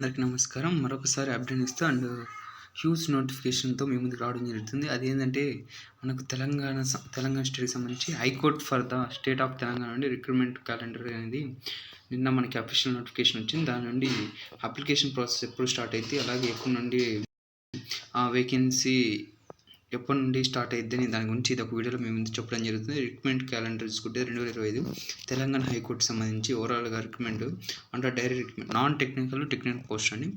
అందరికి నమస్కారం. మరొకసారి అప్డేట్ ఇస్తూ అండ్ హ్యూజ్ నోటిఫికేషన్తో మీ ముందుకు రావడం జరుగుతుంది. అదేంటంటే మనకు తెలంగాణ తెలంగాణ స్టేట్కి సంబంధించి high court for the state of Telangana నుండి రిక్రూట్మెంట్ క్యాలెండర్ అనేది నిన్న మనకి అఫీషియల్ నోటిఫికేషన్ వచ్చింది. దాని నుండి అప్లికేషన్ ప్రాసెస్ ఎప్పుడు స్టార్ట్ అయితే అలాగే ఎప్పటి నుండి ఆ వేకెన్సీ ఎప్పటి నుండి స్టార్ట్ అయ్యిద్దని దాని గురించి ఇది ఒక వీడియోలో మేము ముందు చెప్పడం జరుగుతుంది. రిక్రూట్మెంట్ క్యాలెండర్ చూసుకుంటే రెండు వేల ఇరవై ఐదు తెలంగాణ హైకోర్టు సంబంధించి ఓవరాల్గా రిక్రూట్మెంట్ అంటే direct recruitment non technical technical post అని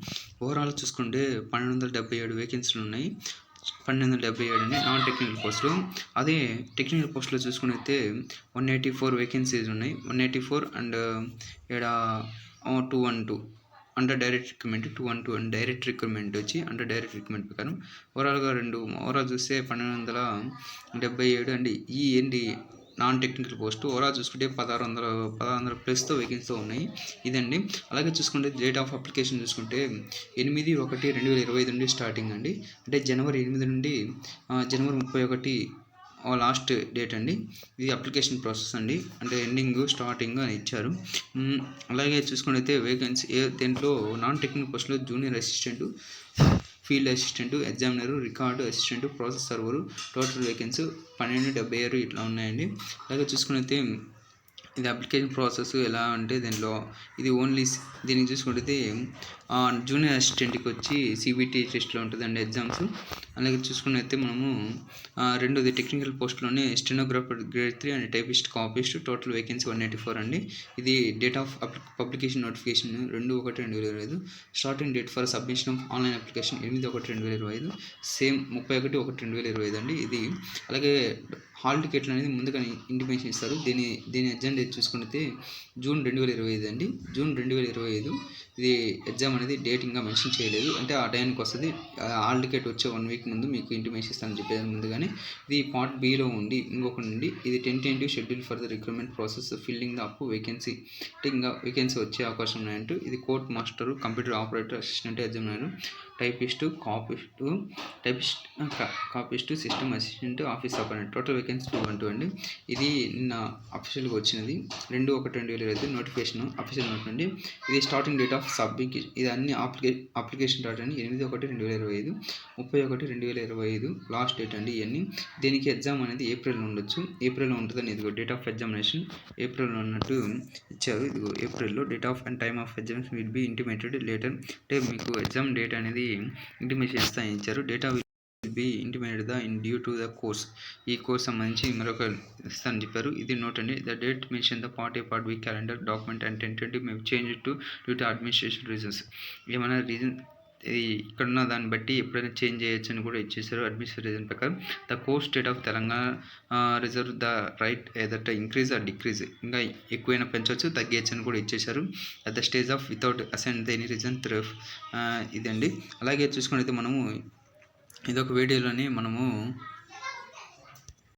ఓవరాల్ చూసుకుంటే పన్నెండు వందల డెబ్బై ఏడు వేకెన్సీలు ఉన్నాయి. పన్నెండు వందల డెబ్బై ఏడు అండి నాన్ టెక్నికల్ పోస్టులు అదే టెక్నికల్ పోస్టులో చూసుకునైతే వన్ ఎయిటీ ఫోర్ వేకెన్సీస్ ఉన్నాయి వన్ ఎయిటీ ఫోర్ అండ్ ఇక్కడ two one two under direct recruitment two one two and direct recruitment వచ్చి అండర్ డైరెక్ట్ రిక్రూట్మెంట్ ప్రకారం ఓవరాల్గా రెండు ఓవరాల్ చూస్తే పన్నెండు వందల డెబ్బై ఏడు అండి. ఈ ఏంటి? నాన్ టెక్నికల్ పోస్ట్ ఓవరాల్ చూసుకుంటే పదహారు వందల పదహారు వందల ప్లస్తో వేకెన్సీతో ఉన్నాయి. ఇదండి. అలాగే చూసుకుంటే డేట్ ఆఫ్ అప్లికేషన్ చూసుకుంటే ఎనిమిది ఒకటి రెండు వేల ఇరవై ఐదు నుండి స్టార్టింగ్ అండి. అంటే జనవరి ఎనిమిది నుండి జనవరి ముప్పై ఒకటి లాస్ట్ డేట్ అండి. ఇది అప్లికేషన్ ప్రాసెస్ అండి. అంటే ఎండింగ్ స్టార్టింగ్ అని ఇచ్చారు. అలాగే చూసుకున్నైతే వేకెన్సీ ఏ దేంట్లో నాన్ టెక్నికల్ పోస్ట్లో junior assistant field assistant examiner record assistant process server total vacancy పన్నెండు డెబ్బై ఆరు ఇట్లా ఉన్నాయండి. అలాగే చూసుకున్నైతే ఇది అప్లికేషన్ ప్రాసెస్ ఎలా అంటే దీనిలో ఇది ఓన్లీ దీనికి చూసుకుంటే జూనియర్ అసిస్టెంట్కి వచ్చి సిబిటి టెస్ట్లో ఉంటుందండి ఎగ్జామ్స్ అలాగే చూసుకున్నైతే మనము రెండోది technical పోస్ట్లోనే stenographer grade three and typist copyist total vacancy one eighty four అండి. ఇది డేట్ ఆఫ్ పబ్లికేషన్ నోటిఫికేషన్ రెండు ఒకటి రెండు వేల ఇరవై ఐదు. Starting date for submission of online application ఎనిమిది ఒకటి రెండు వేల ఇరవై ఐదు. సేమ్ ముప్పై ఒకటి ఒకటి రెండు వేల ఇరవై ఐదు అండి. ఇది అలాగే హాల్ టికెట్లు అనేది ముందుగా ఇంటిమేషన్ ఇస్తారు దీని దీని ఎగ్జామ్ డేట్ చూసుకుంటే జూన్ రెండు వేల ఇరవై ఐదు అండి. జూన్ రెండు వేల ఇరవై ఐదు ఇది ఎగ్జామ్ అనేది డేట్ ఇంకా మెన్షన్ చేయలేదు. అంటే ఆ టైంకి వస్తుంది. హాల్ టికెట్ వచ్చే వన్ వీక్ ముందు మీకు ఇంటిమేషన్ ఇస్తానని చెప్పేది ముందుగానే. ఇది పార్ట్ బిలో ఉండి ఇంకొకటి నుండి ఇది tentative schedule for the recruitment process filling the up vacancy. అంటే ఇంకా వేకెన్సీ వచ్చే అవకాశం ఉన్నాయంటూ. ఇది court master computer operator assistant examiner typist copyist typist copyist system assistant office operator total vacancy two one two అండి. ఇది నిన్న అఫీషియల్గా వచ్చినది. రెండు ఒకటి రెండు వేల ఇరవై నోటిఫికేషన్ అఫీషియల్ నోట్ అండి. ఇది స్టార్టింగ్ డేట్ ఆఫ్ సబ్మికేషన్ ఇది అన్ని అప్లికే అప్లికేషన్ డేట్ అండి. ఎనిమిది ఒకటి రెండు వేల ఇరవై ఐదు ముప్పై ఒకటి రెండు వేల ఇరవై ఐదు లాస్ట్ డేట్ అండి ఇవన్నీ దీనికి ఎగ్జామ్ అనేది ఏప్రిల్లో ఉండొచ్చు. ఏప్రిల్లో ఉంటుందని ఇదిగో డేట్ ఆఫ్ ఎగ్జామినేషన్ ఏప్రిల్లో ఉన్నట్టు ఇచ్చారు. ఇదిగో ఏప్రిల్లో date of and time of exams will be intimated later అంటే మీకు ఎగ్జామ్ డేట్ అనేది ఇంటిమేషన్ ఇస్తాను ఇచ్చారు. Date will be intimated the in due to the course. ఈ కోర్స్ సంబంధించి మరొక ఇస్తానని చెప్పారు. ఇది నోట్ అండి. The date mention the part A part B calendar document and tented may be change to due to administration reasons. ఏమైనా reason ఇక్కడ ఉన్న దాన్ని బట్టి ఎప్పుడైనా చేంజ్ చేయొచ్చు అని కూడా ఇచ్చేసారు అడ్మిషన్ రీజన్ ప్రకారం. The course state of Telangana reserve the right ఏదట increase or decrease. ఇంకా ఎక్కువైనా పెంచవచ్చు తగ్గేయచ్చు అని కూడా ఇచ్చేశారు. At the stage of without assent the any reason through ఇదండి. అలాగే చూసుకున్నైతే మనము ఇదొక వీడియోలోని మనము